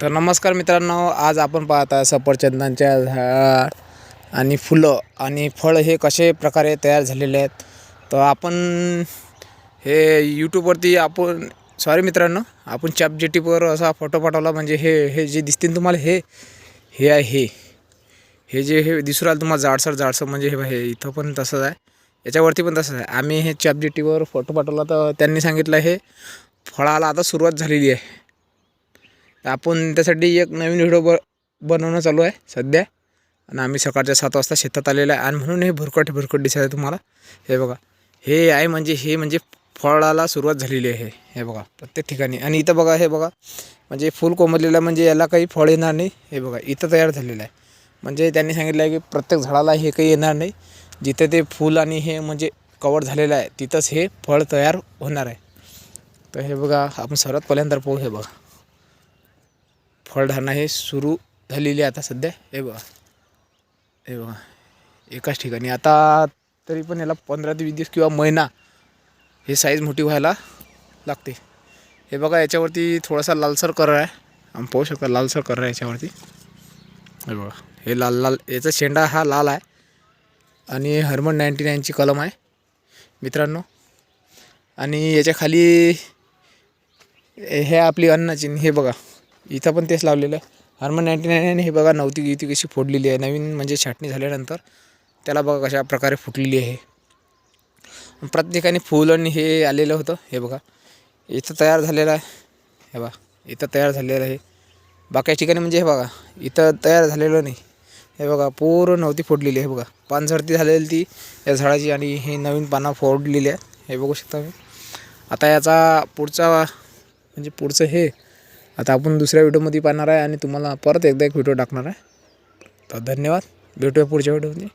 तर नमस्कार मित्रांनो आज आपण पाहत आहे सफरचंदांच्या झाड आणि फुलं आणि फळ हे कसे प्रकारे तयार झालेले आहेत. तर आपण हे यूट्यूबवरती आपण सॉरी मित्रांनो आपण चॅप जी टीपवर असा फोटो पाठवला म्हणजे हे हे जे दिसतील तुम्हाला हे हे आहे हे. हे जे हे दिसू राहिलं तुम्हाला जाडसर जाडसर म्हणजे हे हे इथं पण तसंच आहे. याच्यावरती पण तसंच आहे. आम्ही हे चॅप जी टीवर फोटो पाठवला तर त्यांनी सांगितलं हे फळाला आता सुरुवात झालेली आहे. तर आपण त्यासाठी एक नवीन व्हिडिओ ब बनवणं चालू आहे सध्या. आणि आम्ही सकाळच्या सात वाजता शेतात आलेलं आहे. आणि म्हणून हे भुरकट भुरकट दिसत आहे तुम्हाला. हे बघा. हे आहे म्हणजे हे म्हणजे फळाला सुरुवात झालेली आहे. हे बघा. प्रत्येक ठिकाणी. आणि इथं बघा हे बघा. म्हणजे फुल कोमरलेलं आहे, म्हणजे याला काही फळ येणार नाही. हे बघा. इथं तयार झालेलं आहे. म्हणजे त्यांनी सांगितलं आहे की प्रत्येक झाडाला हे काही येणार नाही. जिथे ते फूल आणि हे म्हणजे कवर झालेलं आहे तिथंच हे फळ तयार होणार आहे. तर हे बघा. आपण सर्वात पहिल्यांदा पाहू हे बघा. फळधारणा हे सुरू झालेली आहे आता सध्या. हे बघा. हे बघा. एकाच ठिकाणी. आता तरी पण याला पंधरा ते वीस दिवस किंवा महिना हे साईज मोठी व्हायला लागते. हे बघा याच्यावरती थोडासा लालसर कलर आहे. आम्ही पाहू शकता लालसर कलर आहे याच्यावरती. हे बघा. हे लाल लाल याचा शेंडा हा लाल आहे. आणि हरमन नाईन्टी नाईनची कलम आहे. मित्रांनो. आणि याच्या खाली हे आपली अन्नाची हे बघा. इथं पण तेच लावलेलं आहे. हरमन नाईन्टी नाईन हे बघा नव्हती गीती कशी फोडलेली आहे. नवीन म्हणजे छाटणी झाल्यानंतर त्याला बघा कशा प्रकारे फुटलेली आहे. प्रत्येकाने फूल फुल आणि हे आलेलं होतं हे बघा. इथं तयार झालेलं आहे. हे बघा इथं तयार झालेलं आहे. बाकी ठिकाणी म्हणजे हे बघा इथं तयार झालेलं नाही. हे बघा पूर्ण नव्हती फोडलेली आहे बघा. पानझडती झालेली ती या झाडाची आणि हे नवीन पानं फोडलेली आहे. हे बघू शकता मी आता याचा पुढचा म्हणजे पुढचं हे आता आपण दुसऱ्या व्हिडिओमध्ये पाहणार आहे आणि तुम्हाला परत एकदा एक व्हिडिओ टाकणार आहे. तर धन्यवाद. भेटूया पुढच्या व्हिडिओमध्ये.